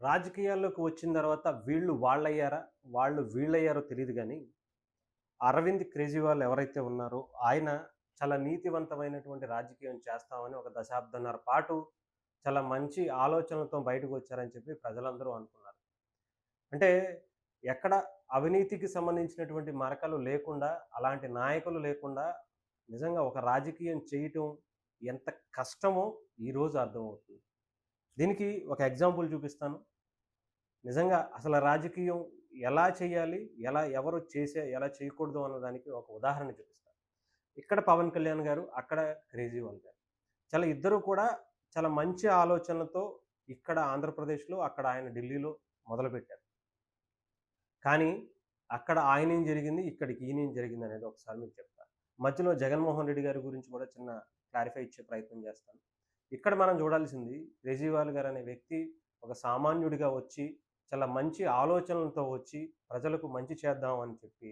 రాజకీయాల్లోకి వచ్చిన తర్వాత వీళ్ళు వాళ్ళయ్యారా? వాళ్ళు వీళ్ళయ్యారో తెలియదు కానీ అరవింద్ కేజ్రీవాల్ ఎవరైతే ఉన్నారో ఆయన చాలా నీతివంతమైనటువంటి రాజకీయం చేస్తామని ఒక దశాబ్దంన్నర పాటు చాలా మంచి ఆలోచనలతో బయటకు వచ్చారని చెప్పి ప్రజలందరూ అనుకున్నారు. అంటే ఎక్కడ అవినీతికి సంబంధించినటువంటి మరకలు లేకుండా అలాంటి నాయకులు లేకుండా నిజంగా ఒక రాజకీయం చేయటం ఎంత కష్టమో ఈరోజు అర్థమవుతుంది. దీనికి ఒక ఎగ్జాంపుల్ చూపిస్తాను. నిజంగా అసలు రాజకీయం ఎలా చేయాలి ఎలా ఎవరు చేసే ఎలా చేయకూడదు అన్న దానికి ఒక ఉదాహరణ చూపిస్తాను. ఇక్కడ పవన్ కళ్యాణ్ గారు అక్కడ కేజ్రీవాల్ గారు. చాలా ఇద్దరు కూడా చాలా మంచి ఆలోచనలతో ఇక్కడ ఆంధ్రప్రదేశ్లో అక్కడ ఆయన ఢిల్లీలో మొదలుపెట్టారు. కానీ అక్కడ ఆయన ఏం జరిగింది ఇక్కడికి ఈయన ఏం జరిగింది అనేది ఒకసారి మీకు చెప్తాను. మధ్యలో జగన్మోహన్ రెడ్డి గారి గురించి కూడా చిన్న క్లారిఫై ఇచ్చే ప్రయత్నం చేస్తాను. ఇక్కడ మనం చూడాల్సింది కేజ్రీవాల్ గారు అనే వ్యక్తి ఒక సామాన్యుడిగా వచ్చి చాలా మంచి ఆలోచనలతో వచ్చి ప్రజలకు మంచి చేద్దాం అని చెప్పి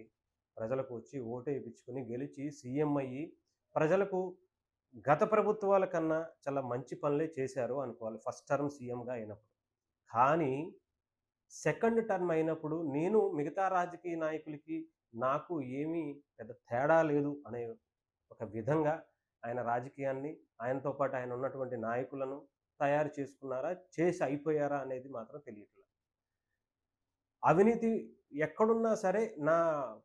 ప్రజలకు వచ్చి ఓటు వేయించుకుని గెలిచి సీఎం అయ్యి ప్రజలకు గత ప్రభుత్వాల కన్నా చాలా మంచి పనులే చేశారు అనుకోవాలి. ఫస్ట్ టర్మ్ సీఎంగా అయినప్పుడు. కానీ సెకండ్ టర్మ్ అయినప్పుడు నేను మిగతా రాజకీయ నాయకులకి నాకు ఏమీ పెద్ద తేడా లేదు అనే ఒక విధంగా ఆయన రాజకీయాన్ని ఆయనతో పాటు ఆయన ఉన్నటువంటి నాయకులను తయారు చేసుకున్నారా చేసి అయిపోయారా అనేది మాత్రం తెలియట్లేదు అవినీతి ఎక్కడున్నా సరే నా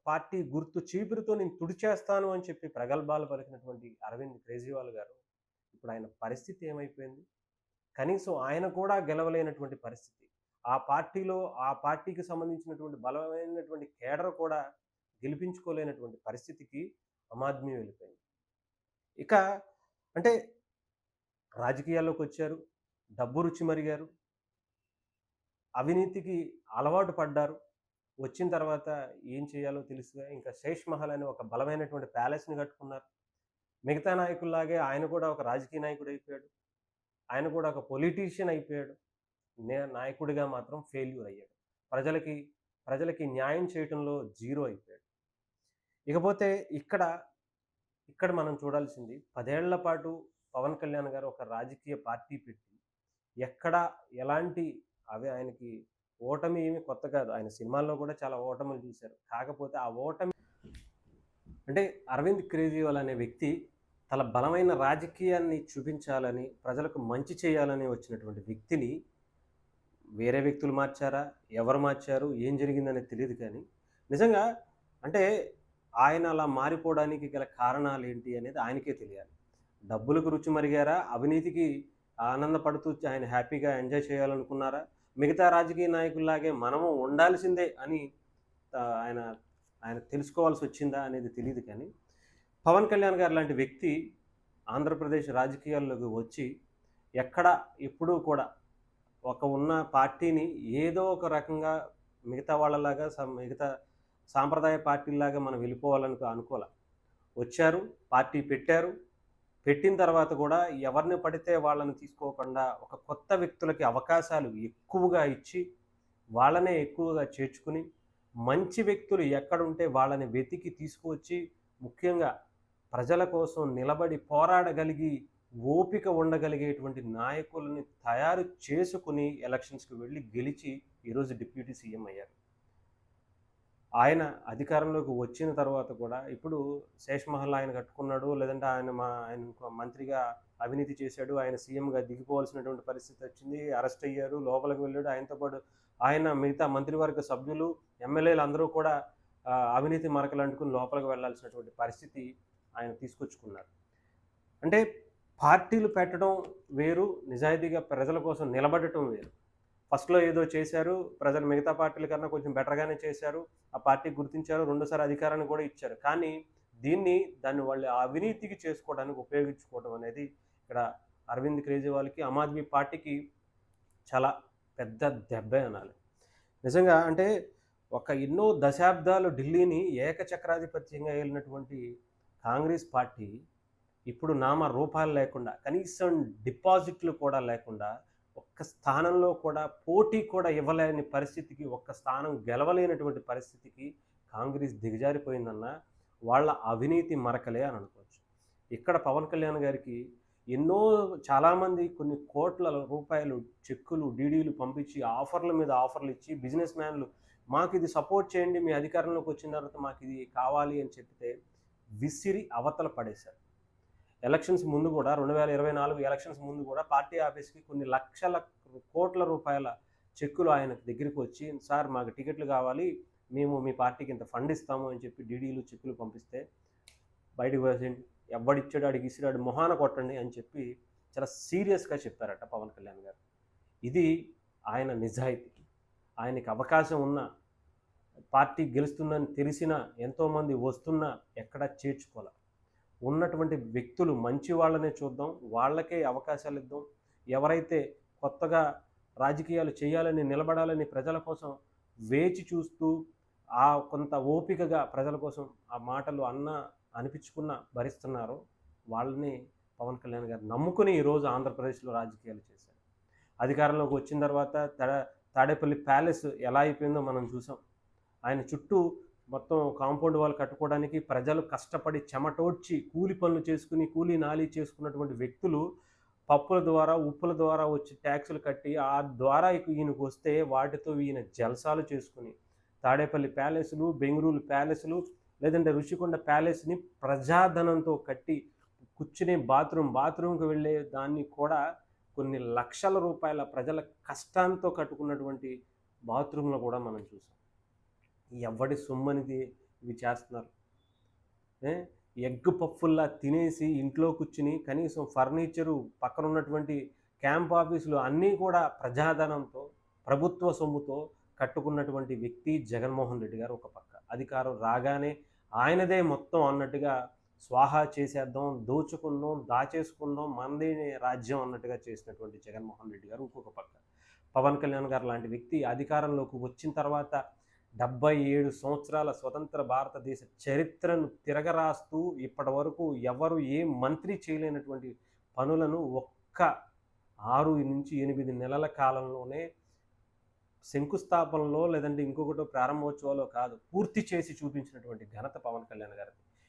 పార్టీ గుర్తు చీపురుతో నేను తుడిచేస్తాను అని చెప్పి ప్రగల్భాలు పలికినటువంటి అరవింద్ కేజ్రీవాల్ గారు ఇప్పుడు ఆయన పరిస్థితి ఏమైపోయింది? కనీసం ఆయన కూడా గెలవలేనటువంటి పరిస్థితి. ఆ పార్టీలో ఆ పార్టీకి సంబంధించినటువంటి బలమైనటువంటి కేడర్ కూడా గెలిపించుకోలేనటువంటి పరిస్థితికి అమాద్మీ వెళ్ళిపోయింది. ఇక అంటే రాజకీయాల్లోకి వచ్చారు డబ్బు రుచి మరిగారు. అవినీతికి అలవాటు పడ్డారు. వచ్చిన తర్వాత ఏం చేయాలో తెలుసుగా. ఇంకా శేష్ మహల్ అనే ఒక బలమైనటువంటి ప్యాలెస్ని కట్టుకున్నారు. మిగతా నాయకుల్లాగే ఆయన కూడా ఒక రాజకీయ నాయకుడు అయిపోయాడు. ఆయన కూడా ఒక పొలిటీషియన్ అయిపోయాడు. నే- నాయకుడిగా మాత్రం ఫెయిల్యూర్ అయ్యాడు. ప్రజలకి ప్రజలకి న్యాయం చేయటంలో జీరో అయిపోయాడు. ఇకపోతే ఇక్కడ ఇక్కడ మనం చూడాల్సింది పదేళ్ళ పాటు పవన్ కళ్యాణ్ గారు ఒక రాజకీయ పార్టీ పెట్టి ఎక్కడ ఎలాంటి అవి ఆయనకి ఓటమి ఏమి కొత్త కాదు. ఆయన సినిమాల్లో కూడా చాలా ఓటములు చూశారు. కాకపోతే ఆ ఓటమి అంటే అరవింద్ కేజ్రీవాల్ అనే వ్యక్తి తన బలమైన రాజకీయాన్ని చూపించాలని ప్రజలకు మంచి చేయాలని వచ్చినటువంటి వ్యక్తిని వేరే వ్యక్తులు మార్చారా? ఎవరు మార్చారు? ఏం జరిగిందనేది తెలియదు కానీ నిజంగా అంటే ఆయన అలా మారిపోవడానికి గల కారణాలు ఏంటి అనేది ఆయనకే తెలియాలి. డబ్బులకు రుచి మరిగారా? అవినీతికి ఆనందపడుతూ ఆయన హ్యాపీగా ఎంజాయ్ చేయాలనుకున్నారా? మిగతా రాజకీయ నాయకుల్లాగే మనము ఉండాల్సిందే అని ఆయన ఆయన తెలుసుకోవాల్సి వచ్చిందా అనేది తెలియదు కానీ పవన్ కళ్యాణ్ గారు లాంటి వ్యక్తి ఆంధ్రప్రదేశ్ రాజకీయాల్లోకి వచ్చి ఎక్కడ ఎప్పుడూ కూడా ఒక ఉన్న పార్టీని ఏదో ఒక రకంగా మిగతా వాళ్ళలాగా మిగతా సాంప్రదాయ పార్టీలాగా మనం వెళ్ళిపోవాలని అనుకోలే వచ్చారు పార్టీ పెట్టారు. పెట్టిన తర్వాత కూడా ఎవరిని పడితే వాళ్ళని తీసుకోకుండా ఒక కొత్త వ్యక్తులకి అవకాశాలు ఎక్కువగా ఇచ్చి వాళ్ళనే ఎక్కువగా చేర్చుకుని మంచి వ్యక్తులు ఎక్కడుంటే వాళ్ళని వెతికి తీసుకువచ్చి ముఖ్యంగా ప్రజల కోసం నిలబడి పోరాడగలిగి ఓపిక ఉండగలిగేటువంటి నాయకులని తయారు చేసుకుని ఎలక్షన్స్కి వెళ్ళి గెలిచి ఈరోజు డిప్యూటీ సీఎం అయ్యారు. ఆయన అధికారంలోకి వచ్చిన తర్వాత కూడా ఇప్పుడు శేషమహల్ ఆయన కట్టుకున్నాడు లేదంటే ఆయన మా ఆయన మంత్రిగా అవినీతి చేశాడు ఆయన సీఎంగా దిగిపోవాల్సినటువంటి పరిస్థితి వచ్చింది అరెస్ట్ అయ్యారు లోపలికి వెళ్ళాడు. ఆయనతో పాటు ఆయన మిగతా మంత్రివర్గ సభ్యులు ఎమ్మెల్యేలు అందరూ కూడా అవినీతి మరకలు అంటుకుని లోపలికి వెళ్ళాల్సినటువంటి పరిస్థితి ఆయన తీసుకొచ్చుకున్నారు. అంటే పార్టీలు పెట్టడం వేరు నిజాయితీగా ప్రజల కోసం నిలబడటం వేరు. ఫస్ట్లో ఏదో చేశారు ప్రజలు మిగతా పార్టీల కన్నా కొంచెం బెటర్గానే చేశారు ఆ పార్టీ గుర్తించారు రెండోసారి అధికారాన్ని కూడా ఇచ్చారు. కానీ దీన్ని దాన్ని వాళ్ళు అవినీతికి చేసుకోవడానికి ఉపయోగించుకోవడం అనేది ఇక్కడ అరవింద్ కేజ్రీవాల్కి ఆమ్ ఆద్మీ పార్టీకి చాలా పెద్ద దెబ్బే అనాలి. నిజంగా అంటే ఒక ఎన్నో దశాబ్దాలు ఢిల్లీని ఏకచక్రాధిపత్యంగా వెళ్ళినటువంటి కాంగ్రెస్ పార్టీ ఇప్పుడు నామ రూపాలు లేకుండా కనీసం డిపాజిట్లు కూడా లేకుండా ఒక్క స్థానంలో కూడా పోటీ కూడా ఇవ్వలేని పరిస్థితికి ఒక్క స్థానం గెలవలేనటువంటి పరిస్థితికి కాంగ్రెస్ దిగజారిపోయిందన్న వాళ్ళ అవినీతి మరకలే అని అనుకోవచ్చు. ఇక్కడ పవన్ కళ్యాణ్ గారికి ఎన్నో చాలామంది కొన్ని కోట్ల రూపాయలు చెక్కులు డీడీలు పంపించి ఆఫర్ల మీద ఆఫర్లు ఇచ్చి బిజినెస్ మ్యాన్లు మాకు ఇది సపోర్ట్ చేయండి మీ అధికారంలోకి వచ్చిన తర్వాత మాకు ఇది కావాలి అని చెప్తే విసిరి అవతల పడేశారు. ఎలక్షన్స్ ముందు కూడా రెండు వేల ఇరవై నాలుగు ఎలక్షన్స్ ముందు కూడా పార్టీ ఆఫీస్కి కొన్ని లక్షల కోట్ల రూపాయల చెక్కులు ఆయన దగ్గరికి వచ్చి సార్ మాకు టికెట్లు కావాలి మేము మీ పార్టీకి ఇంత ఫండ్ ఇస్తాము అని చెప్పి డీడీలు చెక్కులు పంపిస్తే బయటకు వేసేయండి ఎవడిచ్చాడు అడిగి ఇసిరాడు మొహాన కొట్టండి అని చెప్పి చాలా సీరియస్గా చెప్పారట పవన్ కళ్యాణ్ గారు. ఇది ఆయన నిజాయితీ ఆయనకి అవకాశం ఉన్న పార్టీ గెలుస్తుందని తెలిసిన ఎంతోమంది వస్తున్నా ఎక్కడా చేర్చుకోలే. ఉన్నటువంటి వ్యక్తులు మంచి వాళ్ళనే చూద్దాం వాళ్ళకే అవకాశాలు ఇద్దాం. ఎవరైతే కొత్తగా రాజకీయాలు చేయాలని నిలబడాలని ప్రజల కోసం వేచి చూస్తూ ఆ కొంత ఓపికగా ప్రజల కోసం ఆ మాటలు అన్న అనిపించుకున్న భరిస్తున్నారు. వాళ్ళని పవన్ కళ్యాణ్ గారు నమ్ముకుని ఈరోజు ఆంధ్రప్రదేశ్లో రాజకీయాలు చేశారు. అధికారంలోకి వచ్చిన తర్వాత తడ తాడేపల్లి ప్యాలెస్ ఎలా అయిపోయిందో మనం చూసాం. ఆయన చుట్టూ మొత్తం కాంపౌండ్ వాళ్ళు కట్టుకోవడానికి ప్రజలు కష్టపడి చెమటోడ్చి కూలి పనులు చేసుకుని కూలి నాలి చేసుకున్నటువంటి వ్యక్తులు పప్పుల ద్వారా ఉప్పుల ద్వారా వచ్చి ట్యాక్సులు కట్టి ఆ ద్వారా ఈయనకు వస్తే వాటితో ఈయన జల్సాలు చేసుకుని తాడేపల్లి ప్యాలెస్లు బెంగళూరు ప్యాలెస్లు లేదంటే రుషికొండ ప్యాలెస్ని ప్రజాధనంతో కట్టి కూర్చునే బాత్రూమ్ బాత్రూమ్కి వెళ్ళే దాన్ని కూడా కొన్ని లక్షల రూపాయల ప్రజల కష్టంతో కట్టుకున్నటువంటి బాత్రూంలో కూడా మనం చూసాం. ఎవడి సొమ్మనిది ఇవి చేస్తున్నారు? ఎగ్ పఫ్ఫుల్లా తినేసి ఇంట్లో కూర్చుని కనీసం ఫర్నిచరు పక్కన ఉన్నటువంటి క్యాంప్ ఆఫీసులు అన్నీ కూడా ప్రజాధనంతో ప్రభుత్వ సొమ్ముతో కట్టుకున్నటువంటి వ్యక్తి జగన్మోహన్ రెడ్డి గారు ఒక పక్క. అధికారం రాగానే ఆయనదే మొత్తం అన్నట్టుగా స్వాహా చేసేద్దాం దోచుకుందాం దాచేసుకుందాం మనదే రాజ్యం అన్నట్టుగా చేసినటువంటి జగన్మోహన్ రెడ్డి గారు ఇంకొక పక్క. పవన్ కళ్యాణ్ గారు లాంటి వ్యక్తి అధికారంలోకి వచ్చిన తర్వాత డెబ్బై ఏడు సంవత్సరాల స్వతంత్ర భారతదేశ చరిత్రను తిరగరాస్తూ ఇప్పటి వరకు ఎవరు ఏ మంత్రి చేయలేనటువంటి పనులను ఒక్క ఆరు నుంచి ఎనిమిది నెలల కాలంలోనే శంకుస్థాపనలో లేదంటే ఇంకొకటో ప్రారంభోత్సవాలో కాదు పూర్తి చేసి చూపించినటువంటి ఘనత పవన్ కళ్యాణ్ గారిది.